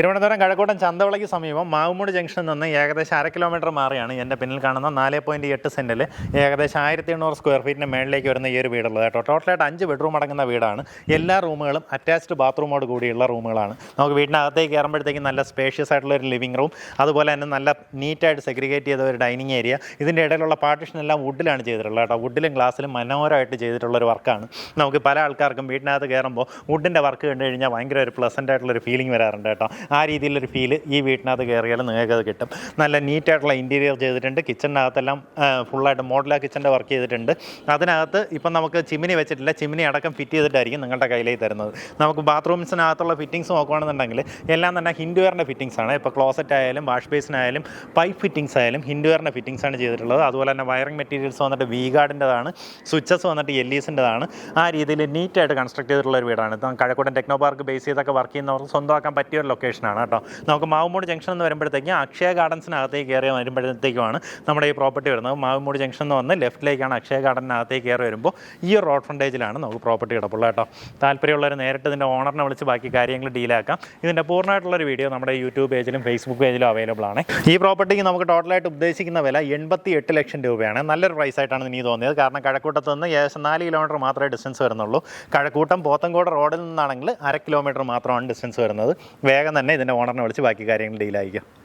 തിരുവനന്തപുരം കഴക്കൂട്ടം ചന്തവിളയ്ക്ക് സമീപം മാവുമൂട് ജംഗ്ഷനിൽ നിന്ന് ഏകദേശം അര കിലോമീറ്റർ മാറിയാണ് എന്റെ പിന്നിൽ കാണുന്ന നാല് പോയിന്റ് എട്ട് സെന്റിൽ ഏകദേശം ആയിരത്തി എണ്ണൂറ് സ്ക്വയർ ഫീറ്റിന് മേളിലേക്ക് വരുന്ന ഈ ഒരു വീടുള്ളത് കേട്ടോ. ടോട്ടലായിട്ട് അഞ്ച് ബെഡ്റൂം അടങ്ങുന്ന വീടാണ്. എല്ലാ റൂമുകളും അറ്റാച്ച്ഡ് ബാത്റൂമോട് കൂടിയുള്ള റൂമുകളാണ് നമുക്ക് വീടിനകത്തേക്ക് കയറുമ്പോഴത്തേക്കും നല്ല സ്പേഷ്യസ് ആയിട്ടുള്ള ഒരു ലിവിംഗ് റൂം അതുപോലെ തന്നെ നല്ല നീറ്റായിട്ട് സെഗ്രിഗേറ്റ് ചെയ്ത ഒരു ഡൈനിങ് ഏരിയ ഇതിന്റെ ഇടയിലുള്ള പാർട്ടിഷൻ എല്ലാം വുഡിലാണ് ചെയ്തിട്ടുള്ളത് കേട്ടോ. വുഡിലും ഗ്ലാസ്സിലും മനോഹരമായിട്ട് ചെയ്തിട്ടുള്ള ഒരു വർക്കാണ് നമുക്ക് പല ആൾക്കാർക്കും വീടിനകത്ത് കയറുമ്പോൾ വുഡിന്റെ വർക്ക് കണ്ടു കഴിഞ്ഞാൽ ഭയങ്കര ഒരു പ്ലസന്റ് ആയിട്ടുള്ള ഒരു ഫീലിംഗ് വരാറുണ്ട് കേട്ടോ. ആ രീതിയിലൊരു ഫീൽ ഈ വീട്ടിനകത്ത് കയറിയാൽ നിങ്ങൾക്ക് അത് കിട്ടും. നല്ല നീറ്റായിട്ടുള്ള ഇന്റീരിയർ ചെയ്തിട്ടുണ്ട്. കിച്ചണിനകത്തെല്ലാം ഫുള്ളായിട്ട് മോഡലാ കിച്ചന്റെ വർക്ക് ചെയ്തിട്ടുണ്ട്. അതിനകത്ത് ഇപ്പം നമുക്ക് ചിമ്മിനി വെച്ചിട്ടില്ല. ചിമ്മിനി അടക്കം ഫിറ്റ് ചെയ്തിട്ടായിരിക്കും നിങ്ങളുടെ കയ്യിലേക്ക് തരുന്നത്. നമുക്ക് ബാത്റൂംസിനകത്തുള്ള ഫിറ്റിങ്സ് നോക്കുകയാണെന്നുണ്ടെങ്കിൽ എല്ലാം തന്നെ ഹിൻഡുവെയറിന്റെ ഫിറ്റിങ്സ് ആണ്. ഇപ്പോൾ ക്ലോസറ്റ് ആയാലും വാഷ് ബേസിനായാലും പൈപ്പ് ഫിറ്റിങ്സ് ആയാലും ഹിൻഡുവെയറിന്റെ ഫിറ്റിങ്സ് ആണ് ചെയ്തിട്ടുള്ളത്. അതുപോലെ തന്നെ വയറിംഗ് മെറ്റീരിയൽസ് വന്നിട്ട് വി ഗാർഡിന്റെതാണ് സ്വിച്ചസ് വന്നിട്ട് എൽ ഇസിന്റെതാണ് ആ രീതിയിൽ നീറ്റായിട്ട് കൺസ്ട്രക്ട് ചെയ്തിട്ടുള്ള ഒരു വീടാണ്. ഇപ്പം കഴക്കൂട്ടം ടെക്നോ പാർക്ക് ബേസ് ചെയ്തൊക്കെ വർക്ക് ചെയ്യുന്നവർക്ക് സ്വന്തമാക്കാൻ പറ്റിയ ഒരു ലൊക്കേഷനാണ് കേട്ടോ. നമുക്ക് മാവുമൂട് ജംഗ്ഷൻ എന്ന് വരുമ്പോഴത്തേക്കും അക്ഷയ ഗാർഡൻസിനകത്തേക്ക് കയറി വരുമ്പോഴത്തേക്കുമാണ് നമ്മുടെ ഈ പ്രോപ്പർട്ടി വരുന്നത്. മാവുമൂട് ജംഗ്ഷൻ എന്ന് വന്ന് ലെഫ്റ്റിലേക്കാണ് അക്ഷയ ഗാർഡനകത്തേക്ക് കയറി വരുമ്പോൾ ഈ റോഡ് ഫ്രണ്ടേജിലാണ് നമുക്ക് പ്രോപ്പർട്ടി കിടപ്പുള്ളത് കേട്ടോ. താല്പര്യമുള്ളവർ നേരിട്ട് ഇതിന്റെ ഓണറിനെ വിളിച്ച് ബാക്കി കാര്യങ്ങൾ ഡീലാക്കാം ഇതിന്റെ പൂർണമായിട്ടുള്ളൊരു വീഡിയോ നമ്മുടെ യൂട്യൂബ് പേജിലും ഫേസ്ബുക്ക് പേജിലും അവൈലബിൾ ആണ്. ഈ പ്രോപ്പർട്ടിക്ക് നമുക്ക് ടോട്ടലായിട്ട് ഉദ്ദേശിക്കുന്ന വില എൺപത്തി എട്ട് ലക്ഷം രൂപയാണ്. നല്ലൊരു പ്രൈസ് ആയിട്ടാണ് എനിക്ക് തോന്നിയത്. കാരണം കഴക്കൂട്ടത്ത് നിന്ന് ഏകദേശം നാല് കിലോമീറ്റർ മാത്രമേ ഡിസ്റ്റൻസ് വരുന്നുള്ളൂ. കഴക്കൂട്ടം പോത്തങ്കോട് റോഡിൽ നിന്നാണെങ്കിൽ അര കിലോമീറ്റർ മാത്രമാണ് ഡിസ്റ്റൻസ് വരുന്നത്. വേഗം തന്നെ ഇതിന്റെ ഓണറിനെ വിളിച്ച് ബാക്കി കാര്യങ്ങൾ ഡീലായിരിക്കും.